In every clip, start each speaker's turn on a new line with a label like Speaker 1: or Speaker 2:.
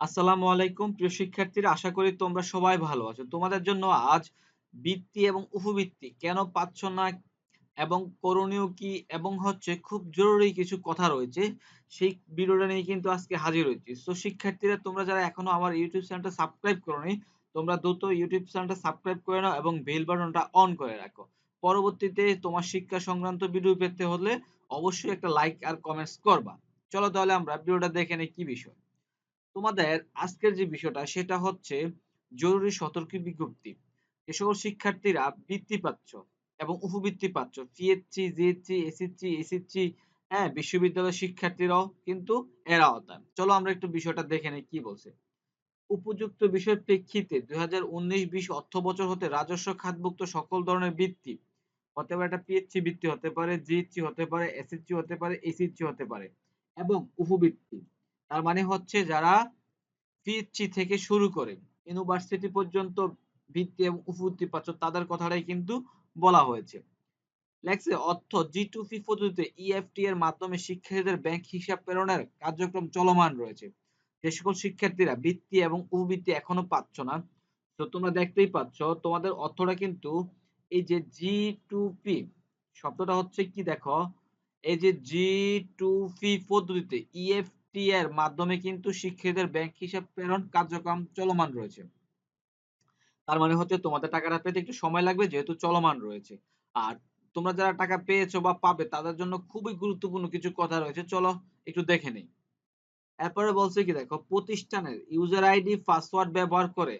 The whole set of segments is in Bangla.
Speaker 1: আসসালামু আলাইকুম, প্রিয় শিক্ষার্থীরা। আশা করি তোমরা সবাই ভালো আছো। তোমাদের জন্য আজ বৃত্তি এবং উপবৃত্তি কেন পাচ্ছ না এবং করণীয় কি এবং হচ্ছে খুব জরুরি কিছু কথা রয়েছে, সেই ভিডিওটা নিয়ে কিন্তু আজকে হাজির হয়েছি। তো শিক্ষার্থীরা, তোমরা যারা এখনও আমার ইউটিউব চ্যানেলটা সাবস্ক্রাইব করোনি, তোমরা দ্রুত ইউটিউব চ্যানেলটা সাবস্ক্রাইব করে নাও এবং বেল বাটনটা অন করে রাখো। পরবর্তীতে তোমার শিক্ষা সংক্রান্ত ভিডিও পেতে হলে অবশ্যই একটা লাইক আর কমেন্টস করবা। চলো তাহলে আমরা ভিডিওটা দেখে নিই কি বিষয়। তোমাদের আজকের যে বিষয়টা সেটা হচ্ছে জরুরি সতর্ক বিজ্ঞপ্তি। যে সকল শিক্ষার্থীরা বৃত্তি পাচ্ছ এবং উপবৃত্তি পাচ্ছ পিএসসি জিএসসি এসএসসি এসএসসি হ্যাঁ বিশ্ববিদ্যালয়ের শিক্ষার্থীরাও কিন্তু এর আওতায়। চলো আমরা একটু বিষয়টা দেখে নিই, কি বলছে? উপযুক্ত বিষয়ের প্রেক্ষিতে দুই হাজার উনিশ বিশ অর্থ বছর হতে রাজস্ব খাতভুক্ত সকল ধরনের বৃত্তি হতে পারে, একটা পিএসসি বৃত্তি হতে পারে জিএসসি হতে পারে এসএসসি হতে পারে এসএসসি হতে পারে এবং উপবৃত্তি। তার মানে হচ্ছে যারা পিএইচডি থেকে শুরু করে ইউনিভার্সিটি পর্যন্ত বৃত্তি এবং উপবৃত্তি পাচ্ছ, তাদের কথাটাই কিন্তু বলা হয়েছে। লেখছে, অর্থ জি টু ফি পদ্ধতিতে ইএফটি এর মাধ্যমে শিক্ষার্থীদের ব্যাংক হিসাব প্রেরণের কার্যক্রম চলমান রয়েছে। যে সকল শিক্ষার্থীরা বৃত্তি এবং উপবৃত্তি এখনও পাচ্ছ না, তো তোমরা দেখতেই পাচ্ছ, তোমাদের অর্থটা কিন্তু এই যে জি টু পি শব্দটা হচ্ছে কি দেখো? এই যে জি টু পি পদ্ধতিতে ইএফ টি মাধ্যমে কিন্তু শিক্ষার্থীদের ব্যাংক হিসাব প্রেরণ কার্যক্রম চলমান রয়েছে। তার মানে হচ্ছে তোমাদের টাকাটা পেতে একটু সময় লাগবে, যেহেতু চলমান রয়েছে। আর তোমরা যারা টাকা পেয়েছ বা পাবে, তাদের জন্য খুবই গুরুত্বপূর্ণ কিছু কথা রয়েছে। চলো একটু দেখে নেই। এরপরে বলছে কি, দেখো, প্রতিষ্ঠানের ইউজার আইডি পাসওয়ার্ড ব্যবহার করে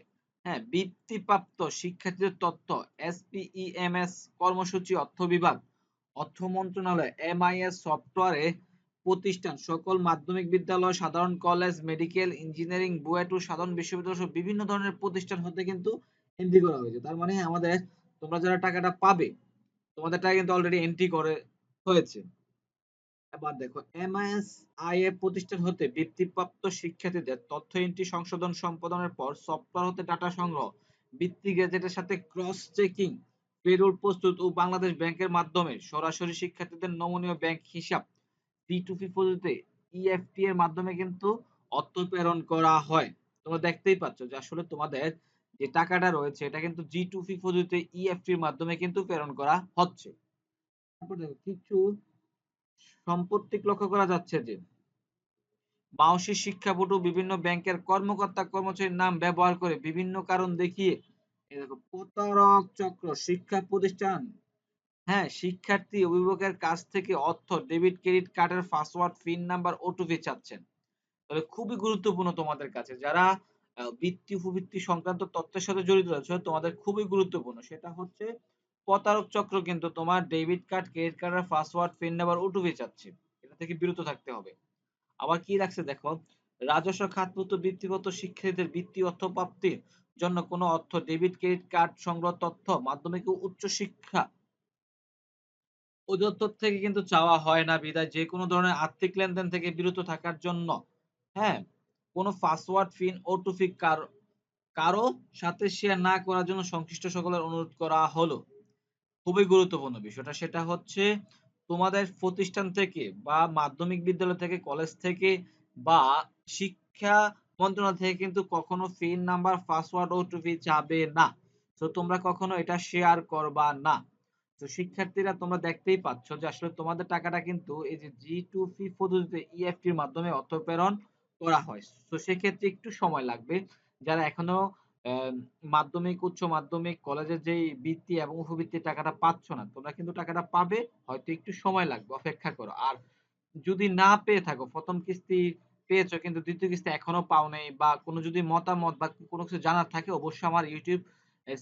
Speaker 1: হ্যাঁ বৃত্তিপ্রাপ্ত শিক্ষার্থীদের তথ্য এসপিইএমএস কর্মসূচি, অর্থ বিভাগ, অর্থ মন্ত্রণালয় এমআইএস সফটওয়্যারে প্রতিষ্ঠান। সকল মাধ্যমিক বিদ্যালয়, সাধারণ কলেজ, মেডিকেল, ইঞ্জিনিয়ারিং, বুয়েট ও সাধারণ বিশ্ববিদ্যালয় বিভিন্ন ধরনের প্রতিষ্ঠান হতে কিন্তু এন্ট্রি করা হয়েছে। তার মানে আমাদের তোমরা যারা টাকাটা পাবে, তোমাদের টাকা কিন্তু অলরেডি এন্ট্রি করে হয়েছে। এবার দেখো এমআইএস আই এ প্রতিষ্ঠান হতে বৃত্তিপ্রাপ্ত শিক্ষার্থীদের তথ্য এন্ট্রি সংশোধন, সম্পাদনের পর সফটওয়্যার হতে ডাটা সংগ্রহ বৃত্তি গ্যাজেটের সাথে ক্রস চেকিং পেরোল প্রস্তুত ও বাংলাদেশ ব্যাংকের মাধ্যমে সরাসরি শিক্ষার্থীদের নমনীয় ব্যাংক হিসাব পি পদ্ধতিতে ইএফটি এর মাধ্যমে কিন্তু অর্থ প্রেরণ করা হয়। তোমরা দেখতেই পাচ্ছ যে আসলে তোমাদের যে টাকাটা রয়েছে, এটা কিন্তু জি টু পদ্ধতিতে ইএফটি এর মাধ্যমে কিন্তু প্রেরণ করা হচ্ছে। তারপর দেখো, কিছু সম্পত্তিক লক্ষ্য করা যাচ্ছে যে বাউসি শিক্ষা বোর্ড বিভিন্ন ব্যাংকের কর্মকর্তা কর্মচারীর নাম ব্যবহার করে বিভিন্ন কারণ দেখিয়ে দেখো, প্রতারক চক্র শিক্ষা প্রতিষ্ঠান হ্যাঁ শিক্ষার্থী অভিভাবকের কাছ থেকে অর্থ ডেবিট ক্রেডিট কার্ডের পাসওয়ার্ড পিন নাম্বার ওটিপি চাচ্ছেন। তাহলে খুবই গুরুত্বপূর্ণ তোমাদের কাছে। যারা বৃত্তি, উপবৃত্তি সংক্রান্ত তথ্যের সাথে জড়িত রয়েছে, তোমাদের খুবই গুরুত্বপূর্ণ। সেটা হচ্ছে প্রতারক চক্র কিন্তু তোমার ডেবিট কার্ড ক্রেডিট কার্ডের পাসওয়ার্ড পিন নাম্বার ওটিপি চাচ্ছে। এটা থেকে বিরত থাকতে হবে। আবার কি রাখছে দেখো? রাজস্ব খাতভুক্ত বৃত্তিগত শিক্ষার্থীদের বৃত্তি অর্থ প্রাপ্তির জন্য কোনো অর্থ ডেবিট ক্রেডিট কার্ড সংগ্রহ তথ্য, মাধ্যমিক উচ্চ শিক্ষা অধিদপ্তর থেকে কিন্তু চাওয়া হয় না বিদায়, যে কোনো ধরনের আর্থিক লেনদেন থেকে বিরত থাকার জন্য। হ্যাঁ কোনো পাসওয়ার্ড পিন ওটিপি কারও কারও সাথে শেয়ার না করার জন্য সংশ্লিষ্ট সকলের অনুরোধ করা হলো। খুবই গুরুত্বপূর্ণ বিষয়টা। সেটা হচ্ছে তোমাদের প্রতিষ্ঠান থেকে বা মাধ্যমিক বিদ্যালয় থেকে কলেজ থেকে বা শিক্ষা মন্ত্রণালয় থেকে কিন্তু কখনো পিন নাম্বার পাসওয়ার্ড ওটিপি যাবে না। তো তোমরা কখনো এটা শেয়ার করবা না। তো শিক্ষার্থীরা তোমরা দেখতেই পাচ্ছ যে আসলে তোমাদের টাকাটা কিন্তু এই যে জি টু পি পদ্ধতিতে ইএফটির e মাধ্যমে অর্থ প্রেরণ করা হয়। তো সেক্ষেত্রে একটু সময় লাগবে। যারা এখনও মাধ্যমিক, উচ্চ মাধ্যমিক, কলেজের যে বৃত্তি এবং উপবৃত্তির টাকাটা পাচ্ছ না, তোমরা কিন্তু টাকাটা পাবে, হয়তো একটু সময় লাগবে, অপেক্ষা করো। আর যদি না পেয়ে থাকো, প্রথম কিস্তি পেয়েছ, কিন্তু দ্বিতীয় কিস্তি এখনও পাও নাই বা কোনো যদি মতামত বা কোনো কিছু জানার থাকে, অবশ্যই আমার ইউটিউব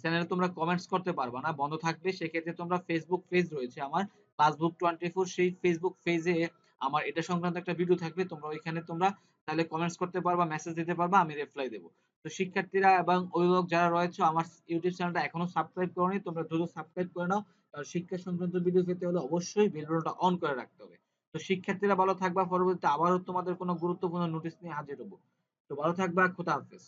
Speaker 1: চ্যানেলে তোমরা কমেন্টস করতে পারবা না, বন্ধ থাকবে। সেক্ষেত্রে তোমরা ফেসবুক পেজ রয়েছে আমার ক্লাসবুক টোয়েন্টি ফোর সেই ফেসবুক পেজে আমার এটা সংক্রান্ত একটা ভিডিও থাকবে। তোমরা ওইখানে তোমরা তাহলে কমেন্টস করতে পারবা মেসেজ দিতে পারবা, আমি রিপ্লাই দেবো। তো শিক্ষার্থীরা এবং অভিভাবক যারা রয়েছে, আমার ইউটিউব চ্যানেলটা এখনও সাবস্ক্রাইব করোনি, তোমরা দ্রুত সাবস্ক্রাইব করে নাও। কারণ শিক্ষা সংক্রান্ত ভিডিও পেতে হলে অবশ্যই বেল বাটনটা অন করে রাখতে হবে। তো শিক্ষার্থীরা ভালো থাকবা, পরবর্তীতে আবারও তোমাদের কোনো গুরুত্বপূর্ণ নোটিশ নিয়ে হাজির হব। তো ভালো থাকবা, খোদা হাফেজ।